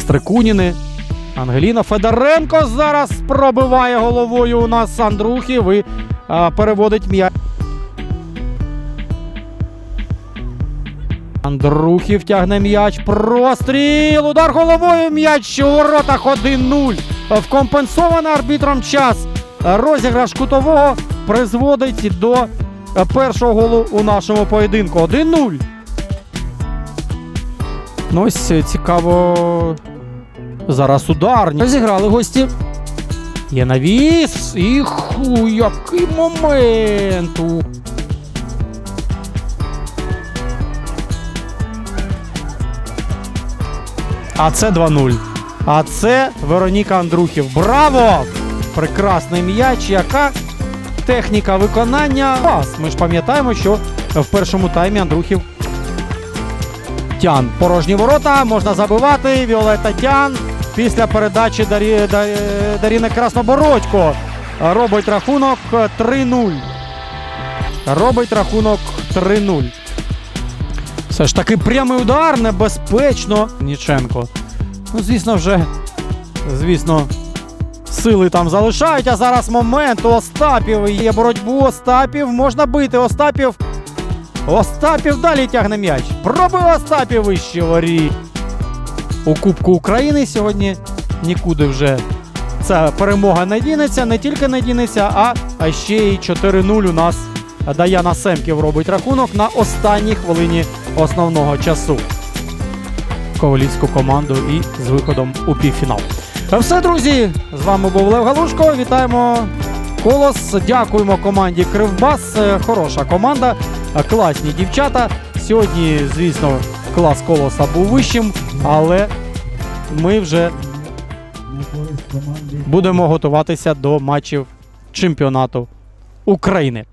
Стрикуніни. Ангеліна Федоренко зараз пробиває головою у нас Андрухів і а, переводить м'яч. Андрухів тягне м'яч. Простріл. Удар головою. М'яч у воротах 1-0. Вкомпенсований арбітром час. Розіграш кутового призводить до е, першого голу у нашому поєдинку. 1-0. Ну ось е, цікаво. Зараз удар. Розіграли гості. Є навіс. І ху, який момент. А це 2-0. А це Вероніка Андрухів. Браво! Прекрасний м'яч. Яка техніка виконання. Пас. Ми ж пам'ятаємо, що в першому таймі Андрухів Тян. Порожні ворота. Можна забивати. Віолета Тян. Після передачі Дарі... Да- Даріни Краснобородько. Робить рахунок 3-0. Робить рахунок 3-0. Все ж таки прямий удар, небезпечно. Ніченко. Ну, звісно, вже. Звісно, сили там залишають. А зараз момент у Остапів. Є боротьбу. Остапів. Можна бити. Остапів. Остапів далі тягне м'яч. Пробив Остапів вище воріт. У Кубку України сьогодні нікуди вже ця перемога не дінеться. Не тільки не дінеться, а, а ще й 4-0 у нас Даяна Семків робить рахунок на останній хвилині основного часу. Ковалівську команду і з виходом у півфінал. Все, друзі, з вами був Лев Галушко. Вітаємо Колос. Дякуємо команді Кривбас. Хороша команда, класні дівчата. Сьогодні, звісно, клас колоса був вищим, але ми вже будемо готуватися до матчів чемпіонату України.